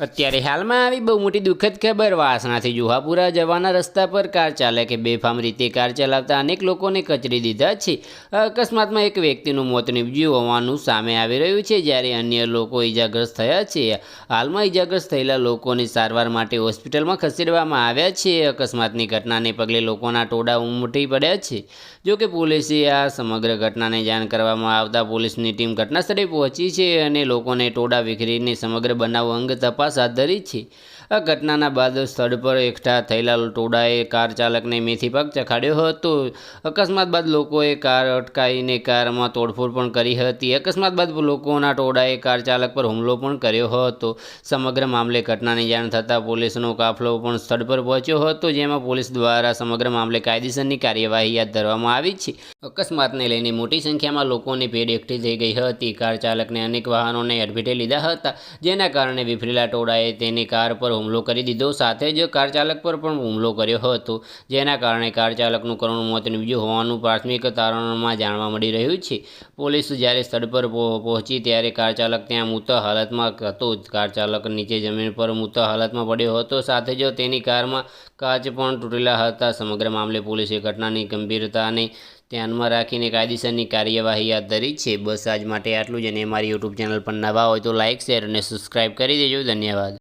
અત્યારે હાલમાં આવી બહુ મોટી દુઃખદ ખબર, વાસણાથી જુહાપુરા જવાના રસ્તા પર કાર ચાલકે બેફામ રીતે કાર ચલાવતા અનેક લોકોને કચરી દીધા છે. અકસ્માતમાં એક વ્યક્તિનું મોત નીપજ્યું હોવાનું સામે આવી રહ્યું છે, જ્યારે અન્ય લોકો ઈજાગ્રસ્ત થયા છે. હાલમાં ઈજાગ્રસ્ત થયેલા લોકોને સારવાર માટે હોસ્પિટલમાં ખસેડવામાં આવ્યા છે. અકસ્માતની ઘટનાને પગલે લોકોના ટોળા ઉમટી પડ્યા છે. જોકે પોલીસે આ સમગ્ર ઘટનાને જાણ કરવામાં આવતા પોલીસની ટીમ ઘટનાસ્થળે પહોંચી છે અને લોકોને ટોળા વિખરીને સમગ્ર બનાવ અંગ તપાસ હાથ ધરી છે. આ ઘટનાના બાદ સ્થળ પર એકઠા થયેલા ટોળાએ કાર ચાલકને મેથી પાક ચખાડ્યો હતો. અકસ્માત બાદ લોકોએ કાર અટકાવીને કારમાં તોડફોડ પણ કરી હતી. અકસ્માત બાદ લોકોના ટોળાએ કાર ચાલક પર હુમલો પણ કર્યો હતો. સમગ્ર મામલે ઘટનાની જાણ થતાં પોલીસનો કાફલો પણ સ્થળ પર પહોંચ્યો હતો, જેમાં પોલીસ દ્વારા સમગ્ર મામલે કાયદેસરની કાર્યવાહી હાથ ધરવામાં આવી છે. અકસ્માતને લઈને મોટી સંખ્યામાં લોકોની ભીડ એકઠી થઈ ગઈ હતી. કાર ચાલકને અનેક વાહનોને અડફેટે લીધા હતા, જેના કારણે વિફરેલા ટોળાએ તેની કાર પર હુમલો કરી દીધો. સાથે જ કાર ચાલક પર પણ હુમલો કર્યો હતો, જેના કારણે કાર ચાલકનું કરુણ મોત નીપજ્યું હોવાનું પ્રાથમિક તારણોમાં જાણવા મળી રહ્યું છે. પોલીસ જ્યારે સ્થળ પર પહો- પહોંચી ત્યારે કાર ચાલક ત્યાં મૃત હાલતમાં હતો. કાર ચાલક નીચે જમીન પર મૃત હાલતમાં પડ્યો હતો. સાથે જ તેની કારમાં કાચ પણ તૂટેલા હતા. સમગ્ર મામલે પોલીસે ઘટનાની ગંભીરતાને ધ્યાનમાં રાખીને કાયદેસરની કાર્યવાહી હાથ ધરી છે. બસ આજ માટે આટલું જ અને અમારી યુટ્યુબ ચેનલ પર નવા હોય તો લાઇક શેર અને સબસ્ક્રાઈબ કરી દેજો. ધન્યવાદ.